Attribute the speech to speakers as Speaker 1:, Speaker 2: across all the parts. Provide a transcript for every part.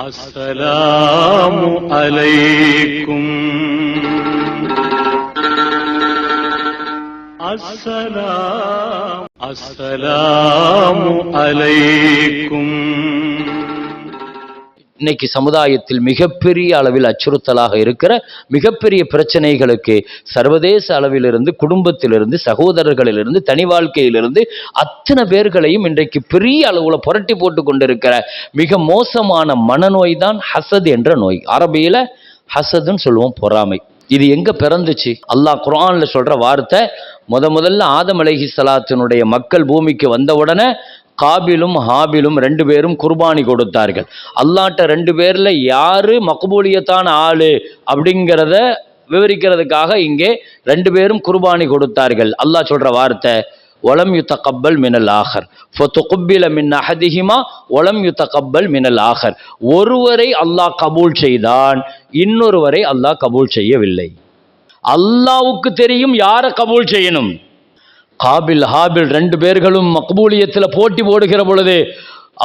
Speaker 1: അസ്സലാമു അലൈക്കും. അസ്സലാം അസ്സലാമു അലൈക്കും.
Speaker 2: இன்னைக்கு சமுதாயத்தில் மிகப்பெரிய அளவில் அச்சுறுத்தலாக இருக்கிற மிகப்பெரிய பிரச்சனைகளுக்கு சர்வதேச அளவிலிருந்து குடும்பத்திலிருந்து சகோதரர்களிலிருந்து தனி வாழ்க்கையிலிருந்து அத்தனை பேர்களையும் இன்றைக்கு பெரிய அளவில் புரட்டி போட்டு கொண்டிருக்கிற மிக மோசமான மனநோய் தான் ஹசத் என்ற நோய். அரபியில் ஹசதுன்னு சொல்லுவோம் பொறாமை. இது எங்க பிறந்துச்சு? அல்லாஹ் குரான்ல சொல்ற வார்த்தை முத முதல்ல ஆதம் அலஹி சலாத்தினுடைய மக்கள் பூமிக்கு வந்த உடனே காபிலும் ஹாபிலும் ரெண்டு பேரும் குர்பானி கொடுத்தார்கள். அல்லாட்ட ரெண்டு பேரில் யாரு மக்பூலியத்தான ஆளு அப்படிங்கிறத விவரிக்கிறதுக்காக இங்கே ரெண்டு பேரும் குர்பானி கொடுத்தார்கள். அல்லாஹ் சொல்கிற வார்த்தை ஒலம் யுத்த கப்பல் மினல் ஆகர் ஃபொத்துகுப்பில மின் அஹதிஹிமா ஒலம் யுத்த கப்பல் மினல் ஆகர் ஒருவரை அல்லாஹ் கபூல் செய்தான் இன்னொருவரை அல்லாஹ் கபூல் செய்யவில்லை. அல்லாவுக்கு தெரியும் யாரை கபூல் செய்யணும்? காபில் ஹாபில் ரெண்டு பேர்களும் மக்பூலியத்தில் போட்டி போடுகிற பொழுது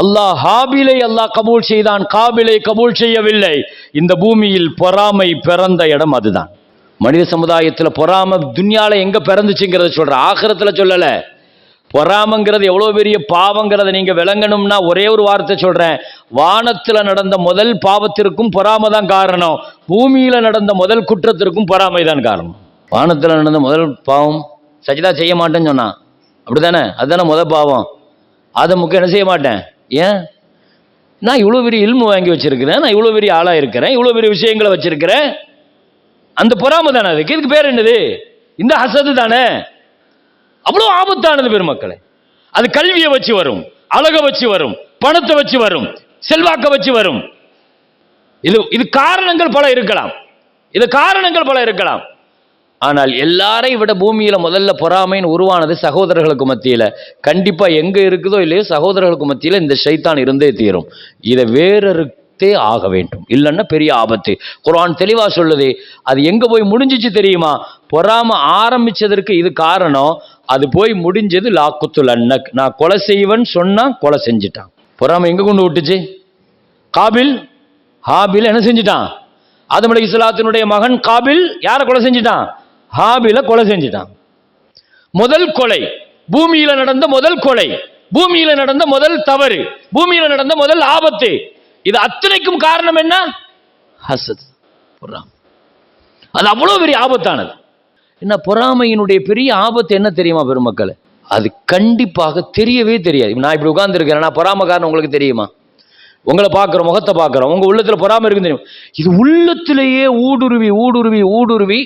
Speaker 2: அல்லாஹ் ஹாபிலை அல்லாஹ் கபூல் செய்தான் காபிலை கபூல் செய்யவில்லை. இந்த பூமியில் பொறாமை பிறந்த இடம் அதுதான். மனித சமுதாயத்தில் பொறாமை துன்யால எங்க பிறந்துச்சுங்கிறத சொல்ற ஆகிரத்துல சொல்லல. பொறாமைங்கிறது எவ்வளோ பெரிய பாவங்கிறத நீங்க விளங்கணும்னா ஒரே ஒரு வார்த்தை சொல்றேன். வானத்தில் நடந்த முதல் பாவத்திற்கும் பொறாம தான் காரணம். பூமியில நடந்த முதல் குற்றத்திற்கும் பொறாமை தான் காரணம். வானத்தில் நடந்த முதல் பாவம் சஜிதா செய்ய மாட்டேன்னு சொன்னான். அப்படிதானே அதுதானே முத பாவம். ஆதமுக்கு என்ன செய்ய மாட்டேன்? ஏன்? நான் இவ்வளோ பெரிய இல்மு வாங்கி வச்சிருக்கிறேன். நான் இவ்வளோ பெரிய ஆளாக இருக்கிறேன். இவ்வளோ பெரிய விஷயங்களை வச்சிருக்கிறேன். அந்த பொறாமை தானே அதுக்கு? இதுக்கு பேர் என்னது? இந்த ஹசது தானே? அவ்வளோ ஆபத்தானது பெருமக்களே. அது கல்வியை வச்சு வரும். அழகை வச்சு வரும். பணத்தை வச்சு வரும். செல்வாக்க வச்சு வரும். இது இது காரணங்கள் பல இருக்கலாம். இது காரணங்கள் பல இருக்கலாம். ஆனால் எல்லாரையும் விட பூமியில் முதல்ல பொறாமைன்னு உருவானது சகோதரர்களுக்கு மத்தியில். கண்டிப்பாக எங்கே இருக்குதோ இல்லையோ சகோதரர்களுக்கு மத்தியில் இந்த ஷைத்தான் இருந்தே தீரும். இதை வேறறுத்தே ஆக வேண்டும். இல்லைன்னா பெரிய ஆபத்து. குரான் தெளிவாக சொல்லுது அது எங்கே போய் முடிஞ்சிச்சு தெரியுமா? பொறாம ஆரம்பிச்சதற்கு இது காரணம் அது போய் முடிஞ்சது லாக்குத்துல் அன்னக். நான் கொலை செய்வன் சொன்னால் கொலை செஞ்சிட்டான். பொறாமை எங்கே கொண்டு விட்டுச்சு? காபில்? ஹாபில் என்ன செஞ்சிட்டான்? ஆதம் இஸ்லாத்தினுடைய மகன் காபில் யாரை கொலை செஞ்சிட்டான்? ஹாபில கொலை செஞ்சிட்டான். முதல் கொலை பூமியில நடந்த முதல் கொலை பூமியில நடந்த முதல் தவறு பூமியில நடந்த முதல் ஆபத்து. இது அத்தனைக்கும் காரணம் என்ன? ஹசத் பொறாமை. அது அவ்வளவு பெரிய ஆபத்தானது. என்ன பொறாமையினுடைய பெரிய ஆபத்து என்ன தெரியுமா பெருமக்கள்? அது கண்டிப்பாக தெரியவே தெரியாது. நான் இப்படி உட்கார்ந்துருக்கிறேன் நான் பொறாமக்காரன் உங்களுக்கு தெரியுமா? உங்களை பார்க்குறோம் முகத்தை பார்க்குறோம் உங்கள் உள்ளத்தில் பொறாமை இருக்குன்னு தெரியும். இது உள்ளத்திலேயே ஊடுருவி ஊடுருவி ஊடுருவி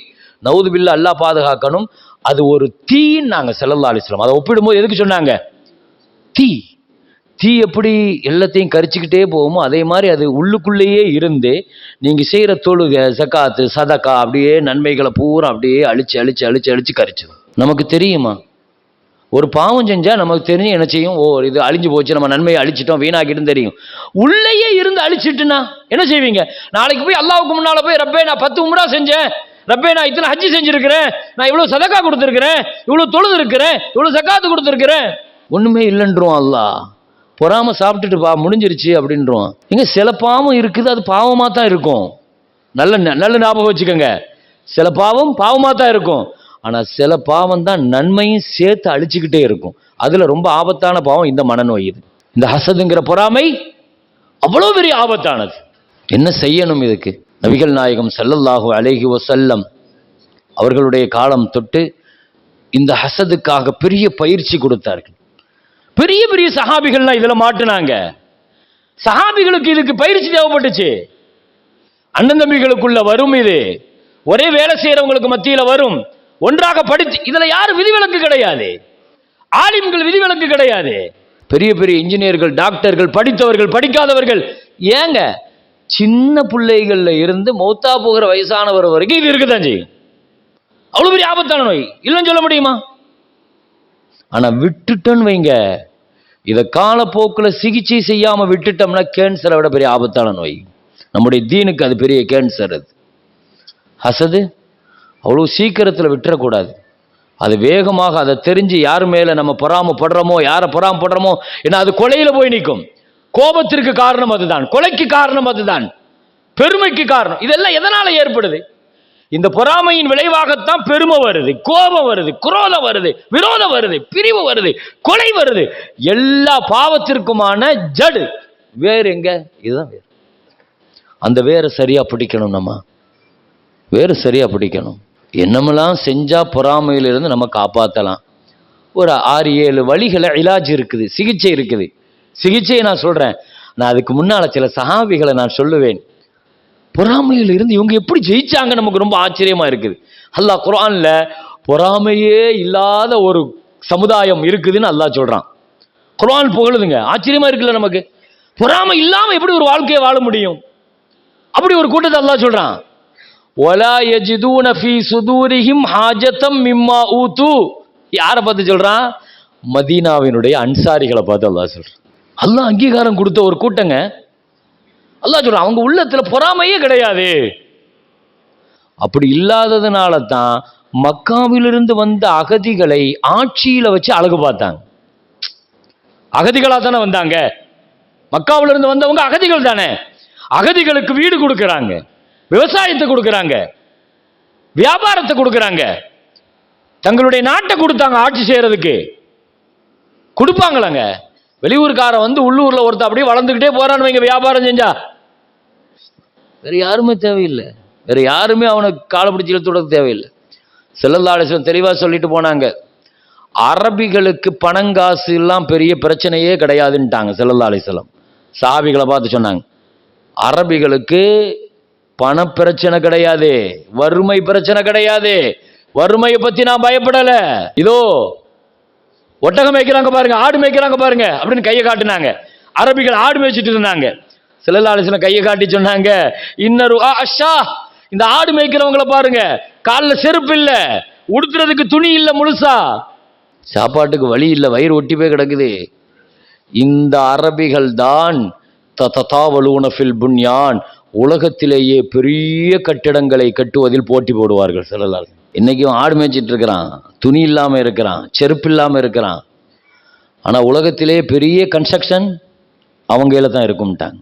Speaker 2: நவுது பில்லா அல்லா பாதுகாக்கணும். அது ஒரு தீன்னு நாங்கள் செல்லல்லா அலிஸ்லாம் அதை ஒப்பிடும்போது எதுக்கு சொன்னாங்க? தீ. தீ எப்படி எல்லாத்தையும் கரிச்சுக்கிட்டே போகுமோ அதே மாதிரி அது உள்ளுக்குள்ளேயே இருந்து நீங்கள் செய்கிற தொழுகை சக்காத்து சதக்கா அப்படியே நன்மைகளை பூரா அப்படியே அழிச்சு அழிச்சு அழிச்சு அழிச்சு கரிச்சிடும் நமக்கு தெரியுமா? ஒரு பாவம் செஞ்சால் நமக்கு தெரிஞ்சு என்ன செய்யும்? ஓ இது அழிஞ்சு போச்சு நம்ம நன்மையை அழிச்சிட்டோம் வீணாக்கிட்டும் தெரியும். உள்ளேயே இருந்து அழிச்சிட்டுனா என்ன செய்வீங்க? நாளைக்கு போய் அல்லாவுக்கு முன்னால் போய் ரப்பே நான் பத்து உம்ரா செஞ்சேன். ரப்பே நான் இத்தனை ஹஜ்ஜி செஞ்சிருக்கிறேன். நான் இவ்வளோ சதக்கா கொடுத்துருக்கிறேன். இவ்வளோ தொழுது இருக்கிறேன். இவ்வளோ சக்காத்து கொடுத்துருக்கிறேன். ஒன்றுமே இல்லைன்றோம் அல்லா. பொறாம சாப்பிட்டுட்டு பா முடிஞ்சிருச்சு அப்படின்றோம் எங்க சில பாவம் இருக்குது அது பாவமாக தான் இருக்கும். நல்ல நல்ல ஞாபகம் வச்சுக்கோங்க. சில பாவம் பாவமாக தான் இருக்கும். ஆனால் சில பாவம் தான் நன்மையும் சேர்த்து அழிச்சுக்கிட்டே இருக்கும். அதில் ரொம்ப ஆபத்தான பாவம் இந்த மனநோய் இது. இந்த ஹசதுங்கிற பொறாமை அவ்வளோ பெரிய ஆபத்தானது. என்ன செய்யணும் இதுக்கு? நபிகள் நாயகம் சல்லல்லாஹு அலேஹி வசல்லம் அவர்களுடைய காலம் தொட்டு இந்த ஹசதுக்காக பெரிய பயிற்சி கொடுத்தார்கள். பெரிய பெரிய சஹாபிகள்லாம் இதில் மாட்டினாங்க. சஹாபிகளுக்கு இதுக்கு பயிற்சி தேவைப்பட்டுச்சு. அண்ணன் தம்பிகளுக்குள்ள வரும் இது. ஒரே வேலை செய்யறவங்களுக்கு மத்தியில் வரும். ஒன்றாக படிச்சு இதில் யாரும் விதிவிலக்கு கிடையாது. ஆலிம்கள் விதிவிலக்கு கிடையாது. பெரிய பெரிய இன்ஜினியர்கள் டாக்டர்கள் படித்தவர்கள் படிக்காதவர்கள் ஏங்க சின்ன பிள்ளைகளில் இருந்து மௌத்தா போகிற வயசானவர் வரைக்கும் இது இருக்குதான் செய்யும். அவ்வளோ பெரிய ஆபத்தான நோய். இல்லைன்னு சொல்ல முடியுமா? ஆனால் விட்டுட்டோன்னு வைங்க. இதை காலப்போக்கில் சிகிச்சை செய்யாமல் விட்டுட்டோம்னா கேன்சரை விட பெரிய ஆபத்தான நோய். நம்முடைய தீனுக்கு அது பெரிய கேன்சர் அது. ஹசது அவ்வளோ சீக்கிரத்தில் விட்டுறக்கூடாது. அது வேகமாக அதை தெரிஞ்சு யார் மேலே நம்ம பொறாமப்படுறோமோ யாரை பொறாமப்படுறோமோ ஏன்னா அது கொலையில் போய் நிற்கும். கோபத்திற்கு காரணம் அதுதான். கொலைக்கு காரணம் அதுதான். பெருமைக்கு காரணம். இதெல்லாம் எதனால ஏற்படுது? இந்த பொறாமையின் விளைவாகத்தான் பெருமை வருது. கோபம் வருது. குரோதம் வருது. விரோதம் வருது. பிரிவு வருது. கொலை வருது. எல்லா பாவத்திற்குமான ஜடு. வேறு எங்க? இதுதான் வேறு. அந்த வேரை சரியா பிடிக்கணும் நம்ம. வேறு சரியா பிடிக்கணும். என்னமெல்லாம் செஞ்சா பொறாமையிலிருந்து நம்ம காப்பாற்றலாம் ஒரு ஆறு ஏழு வழிகளை இலாஜ் இருக்குது. சிகிச்சை இருக்குது. சிகிச்சையை நான் சொல்கிறேன் நான் அதுக்கு முன்னால் சில சஹாபிகளை நான் சொல்லுவேன். பொறாமையில் இருந்து இவங்க எப்படி ஜெயிச்சாங்க நமக்கு ரொம்ப ஆச்சரியமாக இருக்குது. அல்லாஹ் குரானில் பொறாமையே இல்லாத ஒரு சமுதாயம் இருக்குதுன்னு அல்லாஹ் சொல்கிறான் குரான் புகழுதுங்க. ஆச்சரியமாக இருக்குல்ல நமக்கு? பொறாமை இல்லாமல் எப்படி ஒரு வாழ்க்கையை வாழ முடியும்? அப்படி ஒரு கூட்டத்தை அல்லாஹ் சொல்கிறான் ஒலா யஜிதூன ஃபீ சுதூரிஹிம் ஹாஜத்தம் மிம்மா ஊத்து. யாரை பார்த்து சொல்றான்? மதீனாவினுடைய அன்சாரிகளை பார்த்து அல்லாஹ் சொல்றான். அல்லாஹ் அங்கீகாரம் கொடுத்த ஒரு கூட்டங்க. அல்லாஹ் சொல்ற அவங்க உள்ளத்தில் பொறாமையே கிடையாது. அப்படி இல்லாததுனால தான் மக்காவிலிருந்து வந்த அகதிகளை ஆட்சியில் வச்சு அழகு பார்த்தாங்க. அகதிகளாக தானே வந்தாங்க. மக்காவிலிருந்து வந்தவங்க அகதிகள் தானே. அகதிகளுக்கு வீடு கொடுக்குறாங்க விவசாயத்தை கொடுக்குறாங்க வியாபாரத்தை கொடுக்குறாங்க. தங்களுடைய நாட்டை கொடுத்தாங்க ஆட்சி செய்யறதுக்கு. கொடுப்பாங்களாங்க. வெளியூர்காரன் வந்து உள்ளூரில் ஒருத்தன் அப்படியே வளர்ந்துக்கிட்டே போறான்னு வைங்க வியாபாரம் செஞ்சா. வேற யாருமே தேவையில்லை. வேற யாருமே அவனுக்கு காலப்பிடிச்சி இழுத்து தேவையில்லை. செல்லல்லாடேஸ்வரன் தெளிவாக சொல்லிட்டு போனாங்க. அரபிகளுக்கு பணங்காசு எல்லாம் பெரிய பிரச்சனையே கிடையாதுன்ட்டாங்க செல்லல்லாடேஸ்வரம் சாபிகளை பார்த்து சொன்னாங்க. அரபிகளுக்கு பண பிரச்சனை கிடையாது வறுமை பிரச்சனை கிடையாது. வறுமையை பத்தி நான் பயப்படலை. இதோ ஒட்டகம் மேய்க்கிறாங்க பாருங்க ஆடு மேய்க்கிறாங்க பாருங்க அப்படின்னு கையை காட்டினாங்க. அரபிகள் ஆடு மேய்ச்சிட்டு இருந்தாங்க. சிலலாலோசனை கையை காட்டி சொன்னாங்க இன்னொரு அஷா இந்த ஆடு மேய்க்கிறவங்கள பாருங்க காலில் செருப்பு இல்லை உடுத்துறதுக்கு துணி இல்லை முழுசா. சாப்பாட்டுக்கு வழி இல்லை வயிறு ஒட்டி போய் கிடக்குது. இந்த அரபிகள் தான் தத்தாவலூனஃபில் புன்யான். உலகத்திலேயே பெரிய கட்டிடங்களை கட்டுவதில் போட்டி போடுவார்கள் சிலலால் இன்றைக்கும் ஆடு மேய்ச்சிட்டு இருக்கிறான். துணி இல்லாமல் இருக்கிறான். செருப்பு இல்லாமல் இருக்கிறான். ஆனால் உலகத்திலே பெரிய கன்ஸ்ட்ரக்ஷன் அவங்க கையில் தான் இருக்கும்ட்டாங்க.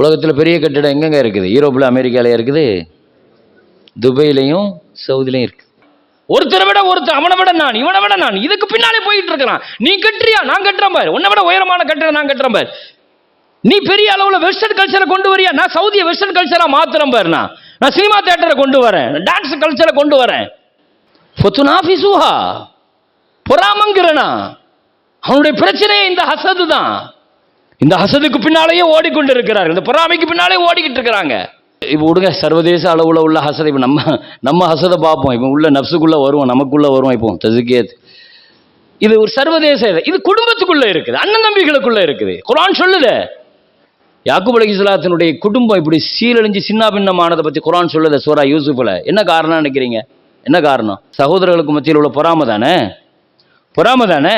Speaker 2: உலகத்தில் பெரிய கட்டிடம் எங்கெங்கே இருக்குது? யூரோப்பில் அமெரிக்கால இருக்குது. துபைலையும் சவுதிலையும் இருக்குது ஒருத்தரை விட ஒருத்தர் அவனை விட நான் இவனை விட நான். இதுக்கு பின்னாலே போயிட்டு இருக்கிறான். நீ கட்டுறியா? நான் கட்டுறேன் பாரு. உன்னை விட உயரமான கட்டுறேன் நான் கட்டுறேன் பாரு. நீ பெரிய அளவில் வெஸ்டர்ன் கல்ச்சரை கொண்டு வரியா? நான் சவுதியை வெஸ்டர்ன் கல்ச்சராக மாத்திரம் பாரு நான் சினிமா தேட்டரை கொண்டு வரேன். டான்ஸ் கல்ச்சரை கொண்டு வரேன். ஃபத்துனாஃபிசுஹா பொறாமங்கிறனா. அவனுடைய பிரச்சனையே இந்த ஹசது தான். இந்த ஹசதுக்கு பின்னாலேயே ஓடிக்கொண்டு இருக்கிறார் இந்த பொறாமைக்கு பின்னாலே ஓடிக்கிட்டு இருக்கிறாங்க. இப்போ விடுங்க சர்வதேச அளவில் உள்ள ஹசதை இப்போ நம்ம நம்ம ஹசதை பார்ப்போம். இப்போ உள்ள நப்சுக்குள்ளே வருவோம் நமக்குள்ளே வருவோம் இப்போ தசுக்கேத் இது ஒரு சர்வதேச இது. இது இருக்குது அண்ணன் தம்பிகளுக்குள்ளே இருக்குது. குரான் சொல்லுது. யாக்குப் அலி இஸ்லாத்தினுடைய குடும்பம் இப்படி சீரழிஞ்சு சின்ன பின்னமானதை பற்றி குரான் சொல்லுது சூரா யூசுஃபில். என்ன காரணம் நினைக்கிறீங்க? என்ன காரணம்? சகோதரர்களுக்கு மத்தியில் உள்ள பொறாமை தானே? பொறாமை தானே?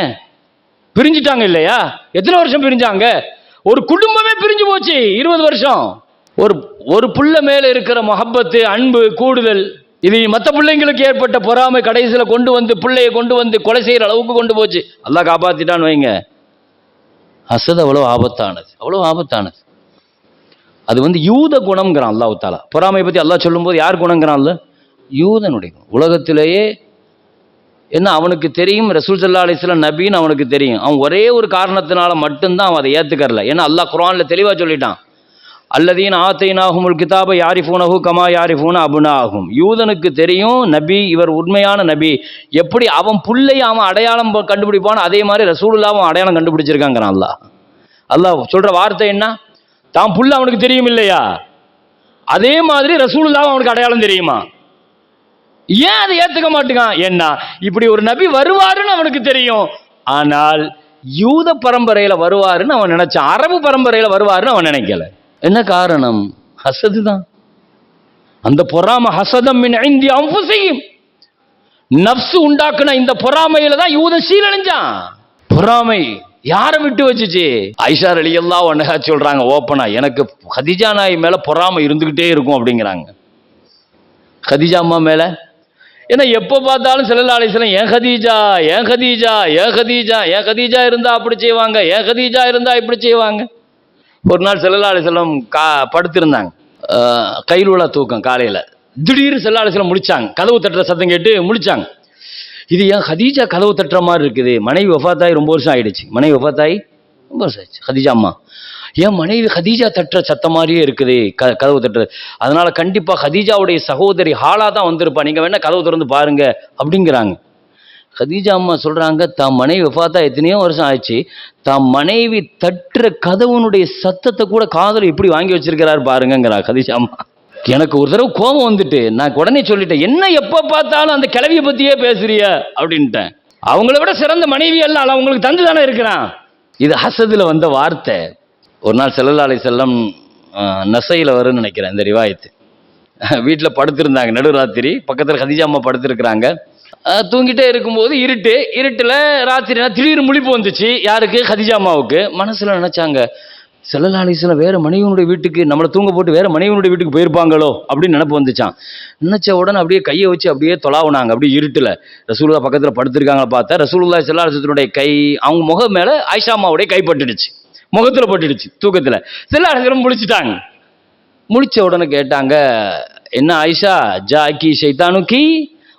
Speaker 2: பிரிஞ்சிட்டாங்க இல்லையா? எத்தனை வருஷம் பிரிஞ்சாங்க? ஒரு குடும்பமே பிரிஞ்சு போச்சு இருபது வருஷம். ஒரு ஒரு புள்ள மேலே இருக்கிற மொஹப்பத்து அன்பு கூடுதல் இது மற்ற பிள்ளைங்களுக்கு ஏற்பட்ட பொறாமை கடைசியில் கொண்டு வந்து பிள்ளையை கொண்டு வந்து கொலை செய்கிற அளவுக்கு கொண்டு போச்சு. அல்லாஹ் காப்பாற்றிட்டான்னு வைங்க. அசது அவ்வளோ ஆபத்தானது. அவ்வளோ ஆபத்தானது. அது வந்து யூத குணம்ங்கிறான் அல்லாஹ் தாலா பொறாமை பற்றி அல்லாஹ் சொல்லும்போது யார் குணங்கிறான்ல யூதனுடைய குணம். உலகத்திலேயே என்ன அவனுக்கு தெரியும்? ரசூல் சல்லா அலிஸ்லாம் நபின்னு அவனுக்கு தெரியும். அவன் ஒரே ஒரு காரணத்தினால மட்டும்தான் அவன் அதை ஏத்துக்கறல. ஏன்னா அல்லாஹ் குரானில் தெளிவாக சொல்லிட்டான். அல்லதீன் ஆத்தைனாகுமுல் கிதாப யாரிஃபூனஹு கமா யாரிஃபூன அபுனா ஆகும் யூதனுக்கு தெரியும் நபி இவர் உண்மையான நபி. எப்படி அவன் புள்ளைய அவன் அடையாளம் கண்டுபிடிப்பான் அதே மாதிரி ரசூலுல்லாவும் அடையாளம் கண்டுபிடிச்சிருக்காங்கிறான் அல்லாஹ். அல்லாஹ் சொல்கிற வார்த்தை என்ன? தான் புள்ள அவனுக்கு தெரியும் இல்லையா அதே மாதிரி ரசூலுல்லாவும் அவனுக்கு அடையாளம் தெரியுமா? ஏன் அதை ஏத்துக்க மாட்டேங்கான் என்ன இப்படி ஒரு நபி வருவாருன்னு அவனுக்கு தெரியும். ஆனால் யூத பரம்பரையில வருவாருன்னு அவன் நினைச்சான். அரபு பரம்பரையில வருவாருன்னு அவன் நினைக்கல. என்ன காரணம்? ஹசது தான். அந்த பொறாம ஹசதம் இந்திய அம்புசையும் நப்சு உண்டாக்குன இந்த பொறாமையில தான் யூத சீரழிஞ்சான். பொறாமை. யாரை விட்டு வச்சுச்சு? ஐஷா அலி எல்லாம் ஒன்னகா சொல்றாங்க ஓப்பனா எனக்கு ஹதிஜா நாய் மேல பொறாமை இருந்துகிட்டே இருக்கும் அப்படிங்கிறாங்க. ஹதிஜா அம்மா மேல? ஏன்னா எப்போ பார்த்தாலும் செல்லல்லா அலிஸ்லாம் ஏன் ஹதீஜா ஏன் ஹதீஜா ஏன் ஹதீஜா ஏன் ஹதீஜா இருந்தா அப்படி செய்வாங்க ஏன் ஹதீஜா இருந்தா இப்படி செய்வாங்க? ஒரு நாள் செல்லல்லா அலிசலம் கா படுத்திருந்தாங்க. ஆஹ் கையில் தூக்கம் காலையில். திடீர்னு செல்லல்லா முடிச்சாங்க. முழிச்சாங்க கதவு தட்டுற சத்தம் கேட்டு முடித்தாங்க இது ஏன் ஹதீஜா கதவு தட்டுற மாதிரி இருக்குது? மனைவி வஃபாத்தாயி ரொம்ப வருஷம் ஆயிடுச்சு. மனைவி வஃபாத்தாயி ரொம்ப வருஷம் ஆயிடுச்சு. ஹதீஜா அம்மா. ஏன் மனைவி ஹதீஜா தட்டுற சத்தம் மாதிரியே இருக்குது? க கதவு தட்டுறது அதனால கண்டிப்பாக ஹதீஜாவுடைய சகோதரி ஹாலாக தான் வந்திருப்பா. நீங்கள் வேணால் கதவு திறந்து பாருங்க அப்படிங்கிறாங்க. ஹதீஜா அம்மா சொல்கிறாங்க தம் மனைவி வஃபாத்தா எத்தனையோ வருஷம் ஆயிடுச்சு. தம் மனைவி தட்டுற கதவுனுடைய சத்தத்தை கூட காதல் எப்படி வாங்கி வச்சிருக்கிறார் பாருங்கங்கிறா ஹதீஜா அம்மா. எனக்கு ஒரு தடவை கோபம் வந்துட்டு நான் உடனே சொல்லிட்டேன் என்ன எப்போ பார்த்தாலும் அந்த கிளவியை பற்றியே பேசுறிய? அப்படின்ட்டேன். அவங்கள விட சிறந்த மனைவி எல்லாம் அவங்களுக்கு தந்து தானே இருக்கிறான். இது ஹசதில் வந்த வார்த்தை. ஒரு நாள் செல்லலாலை செல்லம் நெசையில் வரும்னு நினைக்கிறேன் இந்த ரிவாயத்து. வீட்டில் படுத்திருந்தாங்க நடுராத்திரி. பக்கத்தில் ஹதிஜா அம்மா படுத்திருக்கிறாங்க. தூங்கிட்டே இருக்கும்போது இருட்டு இருட்டில் ராத்திரினா திடீர்னு முழிப்பு வந்துச்சு யாருக்கு? ஹதிஜா அம்மாவுக்கு. மனசில் நினச்சாங்க செல்லலாலிசில் வேறு மனைவனுடைய வீட்டுக்கு நம்மளை தூங்க போட்டு வேறு மனைவியினுடைய வீட்டுக்கு போயிருப்பாங்களோ அப்படின்னு நினப்பு வந்துச்சான் நினச்ச உடனே அப்படியே கையை வச்சு அப்படியே தொலாவுனாங்க அப்படியே இருட்டில். ரசூலுல்லா பக்கத்தில் படுத்திருக்காங்களா பார்த்தா ரசூலுல்லா செல்லாலிசத்தினுடைய கை அவங்க முகம் மேலே ஆயிஷா அம்மாவுடைய கை பட்டுடுச்சு. முகத்தில் பட்டுடுச்சு தூக்கத்தில். செல்லாலிசலம் முழிச்சிட்டாங்க. முழிச்ச உடனே கேட்டாங்க என்ன ஆயிஷா? ஜாக்கி ஷைத்தானுக்கி?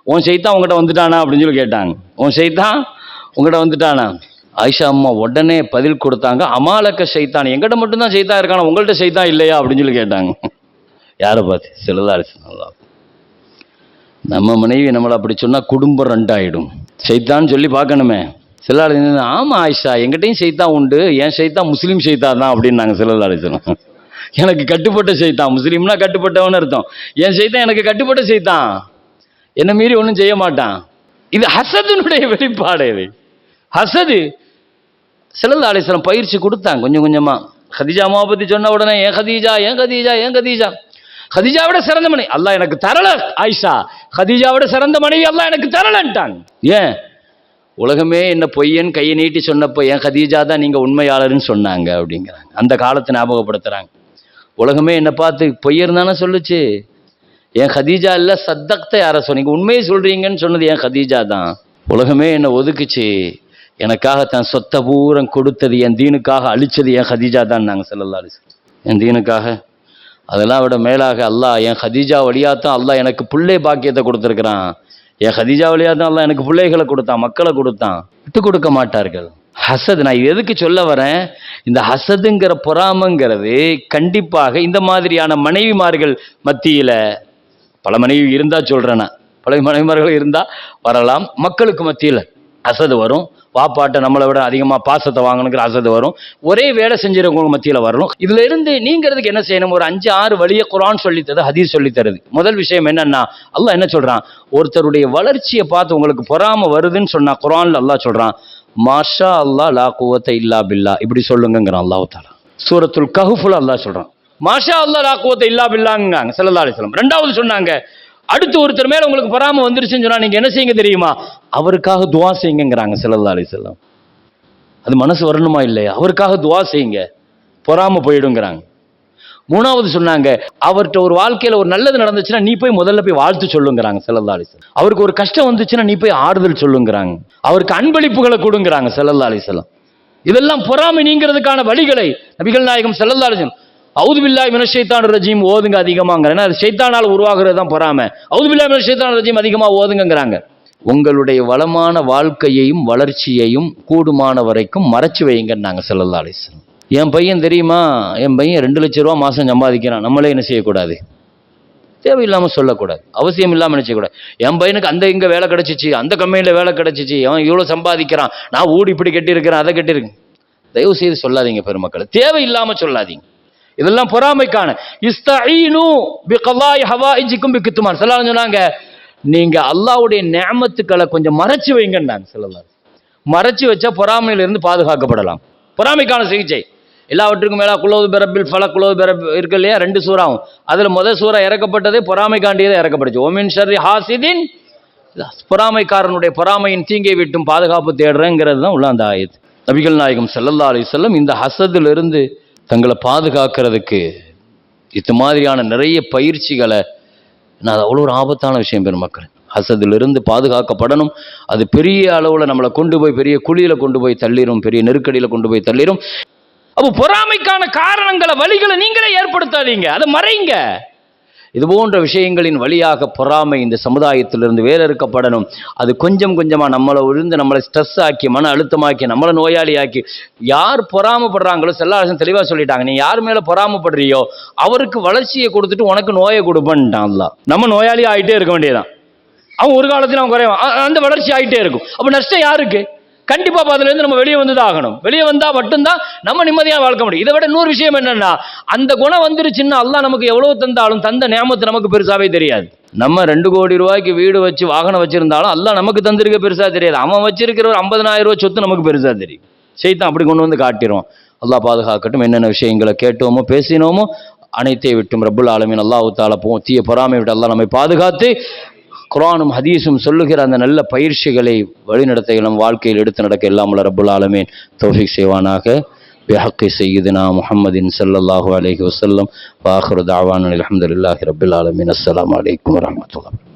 Speaker 2: உன் சைத்தான் உங்ககிட்ட வந்துட்டானா? அப்படின்னு சொல்லி கேட்டாங்க. உன் சைத்தான் உங்ககிட்ட வந்துட்டானா? ஆயிஷா அம்மா உடனே பதில் கொடுத்தாங்க அமாலக்க சைத்தான். எங்கிட்ட மட்டும்தான் ஷைத்தான் இருக்கான? உங்கள்கிட்ட சைத்தான் இல்லையா? அப்படின்னு சொல்லி கேட்டாங்க. யாரை பார்த்து? செல்லதா நல்லா நம்ம மனைவி நம்மளை அப்படி சொன்னால் குடும்பம் ரெண்டாயிடும். சைத்தான்னு சொல்லி பார்க்கணுமே. சிலாரி ஆமாம் ஆயிஷா எங்கிட்டையும் சைத்தா உண்டு. என் சைத்தா முஸ்லீம் சைத்தா தான். அப்படின்னாங்க சிலதாரி எனக்கு கட்டுப்பட்ட செய்தான் முஸ்லீம்னா கட்டுப்பட்டவன்னு அர்த்தம். என் செய்தான் எனக்கு கட்டுப்பட்ட செய்தான் என்னை மீறி ஒன்றும் செய்ய மாட்டான். இது ஹசதுனுடைய வெளிப்பாடு இது. ஹசது சிலந்த அலிஸ்லாம் பயிற்சி கொடுத்தாங்க கொஞ்சம் கொஞ்சமாக ஹதீஜா அம்மாவை சொன்ன உடனே ஏன் ஹதீஜா ஏன் ஹதீஜா ஏன் ஹதீஜா. ஹதிஜாவோட சிறந்த மனைவி அல்லா எனக்கு தரல ஆயிஷா. ஹதீஜாவோட சிறந்த மனைவி அல்லா எனக்கு தரலன்ட்டாங்க. ஏன்? உலகமே என்ன பொய்யன் கையை நீட்டி சொன்னப்போ ஏன் ஹதீஜா தான் நீங்கள் உண்மையாளர்னு சொன்னாங்க? அப்படிங்கிறாங்க. அந்த காலத்தை ஞாபகப்படுத்துகிறாங்க உலகமே என்னை பார்த்து பொய்யர் தானே சொல்லுச்சு. என் ஹதீஜா இல்லை சத்தக்த யாரை சொன்னீங்க? உண்மையை சொல்கிறீங்கன்னு சொன்னது என் ஹதீஜா தான்? உலகமே என்னை ஒதுக்குச்சு? எனக்காக தன் சொத்தை பூரம் கொடுத்தது என் தீனுக்காக அழிச்சது என் ஹதீஜா தான் நாங்கள் சொல்லலாம் என் தீனுக்காக. அதெல்லாம் விட மேலாக அல்லாஹ் என் ஹதீஜா வழியாத்தான் அல்லாஹ் எனக்கு பிள்ளை பாக்கியத்தை கொடுத்துருக்கிறான். என் ஹதீஜா வழியாத்தான் அல்லாஹ் எனக்கு பிள்ளைகளை கொடுத்தான் மக்களை கொடுத்தான். விட்டு கொடுக்க மாட்டார்கள். ஹசத் நான் இது எதுக்கு சொல்ல வரேன்? இந்த ஹசதுங்கிற பொறாமைங்கிறது கண்டிப்பாக இந்த மாதிரியான மனைவிமார்கள் மத்தியில் பல மனைவி இருந்தால் சொல்றேன் நான். பல மனைவிமார்கள் இருந்தால் வரலாம் மக்களுக்கு மத்தியில். அசது வரும். வாப்பாட்டை நம்மளை விட அதிகமாக பாசத்தை வாங்கணுங்கிற அசது வரும். ஒரே வேலை செஞ்சுறவங்க மத்தியில் வரணும். இதுல இருந்து நீங்கிறதுக்கு என்ன செய்யணும்? ஒரு அஞ்சு ஆறு வழியை குரான் சொல்லித்தது ஹதீஸ் சொல்லித் தருது. முதல் விஷயம் என்னன்னா அல்லாஹ் என்ன சொல்றான்? ஒருத்தருடைய வளர்ச்சியை பார்த்து உங்களுக்கு பொறாம வருதுன்னு சொன்னா குரான்ல அல்லாஹ் சொல்றான் மாஷா அல்லாஹ் லா குவத்தை இல்லா பில்லா. இப்படி சொல்லுங்கிறான் அல்லாஹத்தாரா சூரத்துல் கஹுஃபுல் அல்லாஹ் சொல்றான் மாஷா அல்லாஹ் லா குவத்தை இல்லா பில்லாங்க ஸல்லல்லாஹு ரெண்டாவது சொன்னாங்க அடுத்து ஒருத்தர் மேல உங்களுக்கு பொறாம வந்துருச்சுன்னு சொன்னா நீங்க என்ன செய்யுங்க தெரியுமா? அவருக்காக துவா செய்யுங்கிறாங்க சிலல்லா அலி செல்லம் அது மனசு வரணுமா இல்லையா? அவருக்காக துவா செய்யுங்க. பொறாம போயிடுங்கிறாங்க. மூணாவது சொன்னாங்க அவர்கிட்ட ஒரு வாழ்க்கையில ஒரு நல்லது நடந்துச்சுன்னா நீ போய் முதல்ல போய் வாழ்த்து சொல்லுங்கிறாங்க ஸல்லல்லாஹு அலைஹி வஸல்லம். அவருக்கு ஒரு கஷ்டம் வந்துச்சுன்னா நீ போய் ஆறுதல் சொல்லுங்கிறாங்க. அவருக்கு அன்பளிப்புகளை கொடுங்கிறாங்க ஸல்லல்லாஹு அலைஹி வஸல்லம். இதெல்லாம் பொறாமை நீங்கிறதுக்கான வழிகளை நபிகள் நாயகம் ஸல்லல்லாஹு அவுது பில்லாஹி மினஷ் ஷைத்தானிர் ரஜீம் ஓதுங்க அதிகமாங்க ஏன்னா அது ஷைத்தானால் உருவாகிறது தான் பொறாமை. அவுது பில்லாஹி மினஷ் ஷைத்தானிர் ரஜீம் அதிகமாக ஓதுங்கிறாங்க உங்களுடைய வளமான வாழ்க்கையையும் வளர்ச்சியையும் கூடுமான வரைக்கும் மறைச்சு வைங்கன்னாங்க நாங்கள் அலைஹி வஸல்லம். என் பையன் தெரியுமா? என் பையன் ரெண்டு லட்ச ரூபா மாதம் சம்பாதிக்கிறான். நம்மளே என்ன செய்யக்கூடாது? தேவையில்லாமல் சொல்லக்கூடாது. அவசியம் இல்லாமல் நினச்சக்கூடாது என் பையனுக்கு அந்த இங்கே வேலை கிடச்சிச்சு அந்த கம்பெனியில் வேலை கிடச்சிச்சு அவன் இவ்வளோ சம்பாதிக்கிறான். நான் ஊடி இப்படி கட்டியிருக்கிறேன் அதை கட்டியிருக்கேன். தயவு செய்து சொல்லாதீங்க பெருமக்களை. தேவையில்லாமல் சொல்லாதீங்க. இதெல்லாம் பொறாமைக்கான. இஸ்தஈனு பிகல்லாய் ஹவாயிஜிக்கும் பிக்குத்துமான். சொல்லலாம் சொன்னாங்க நீங்க அல்லாவுடைய நேமத்துக்களை கொஞ்சம் மறைச்சு வைங்கன்னாங்க சொல்லலாம் மறைச்சு வச்சா பொறாமையிலிருந்து பாதுகாக்கப்படலாம். பொறாமைக்கான சிகிச்சை. எல்லாவற்றுக்கும் மேலே குலோது பிறப்பில் பல குலோது பிறப்பு இருக்கு இல்லையா? ரெண்டு சூறாவும் அதில் முதல் சூறா இறக்கப்பட்டதே பொறாமைக்காண்டியே தான் இறக்கப்பட்டுச்சு. ஓமின் ஷர்ரி ஹாசிதின். பொறாமைக்காரனுடைய பொறாமையின் தீங்கை விட்டும் பாதுகாப்பு தேடுறேங்கிறது தான் உள்ள அந்த ஆயுது நபிகள் நாயகம் செல்லல்லா அலி செல்லம் இந்த ஹசதிலிருந்து தங்களை பாதுகாக்கிறதுக்கு இது மாதிரியான நிறைய பயிற்சிகளை நான் அவ்வளோ ஒரு ஆபத்தான விஷயம் பெருமக்கள் அசதிலிருந்து பாதுகாக்கப்படணும். அது பெரிய அளவில் நம்மளை கொண்டு போய் பெரிய குழியில் கொண்டு போய் தள்ளிரும் பெரிய நெருக்கடியில் கொண்டு போய் தள்ளிரும். அப்போ பொறாமைக்கான காரணங்களை வழிகளை நீங்களே ஏற்படுத்தாதீங்க. அதை மறைங்க. இது போன்ற விஷயங்களின் வழியாக பொறாமை இந்த சமுதாயத்திலிருந்து வேறறுக்கப்படணும் அது கொஞ்சம் கொஞ்சமாக நம்மளை விழுந்து நம்மளை ஸ்ட்ரெஸ் ஆக்கி மன அழுத்தமாக்கி நம்மளை நோயாளியாக்கி யார் பொறாமப்படுறாங்களோ செல்லாரசன் தெளிவாக சொல்லிட்டாங்க. நீ யார் மேலே பொறாமப்படுறியோ அவருக்கு வளர்ச்சியை கொடுத்துட்டு உனக்கு நோயை கொடுப்பேன்ட்டான் நம்ம நோயாளி ஆகிட்டே இருக்க வேண்டியதான் அவன் ஒரு காலத்தில் அவன் குறைவான். அந்த வளர்ச்சி ஆகிட்டே இருக்கும். அப்போ நஷ்டம் யாருக்கு? கண்டிப்பா அப்ப நம்ம வெளியே வந்து தான் ஆகணும் வெளியே வந்தால் மட்டும்தான் நம்ம நிம்மதியாக வாழ்க்க முடியும். இதை விட இன்னொரு விஷயம் என்னன்னா அந்த குணம் வந்துருச்சுன்னா எல்லாம் நமக்கு எவ்வளவு தந்தாலும் தந்த நியமத்து நமக்கு பெருசாவே தெரியாது. நம்ம ரெண்டு கோடி ரூபாய்க்கு வீடு வச்சு வாகனம் வச்சிருந்தாலும் எல்லாம் நமக்கு தந்திருக்க பெருசா தெரியாது. அவன் வச்சிருக்கிற ஒரு ஐம்பதனாயிரம் ரூபாய் சொத்து நமக்கு பெருசா தெரியும். செய்தான் அப்படி கொண்டு வந்து காட்டிடும் அல்லா பாதுகாக்கட்டும். என்னென்ன விஷயங்களை கேட்டோமோ பேசினோமோ அனைத்தை விட்டும். ரப்புல் ஆலமின் அல்லாஹ் தாலா போ தீய பொறாமை விட்டு அல்லா நம்மை பாதுகாத்து குரானும் ஹதீஸும் சொல்லுகிற அந்த நல்ல பயிற்சிகளை வழிநடத்த நம் வாழ்க்கையில் எடுத்து நடக்க இல்லாமல் ரபுல் ஆலமீன். தௌஃபிக் செய்வானாக. பிஹக்கி செய்யுதுனா முஹம்மதின் சல்லல்லாஹு அலஹி வசல்லம் வாஹரு தாவான் அலமதுல்லாஹி ரபுல் ஆலமீன். அஸ்லாம் வலைக்கம் வரமத்துல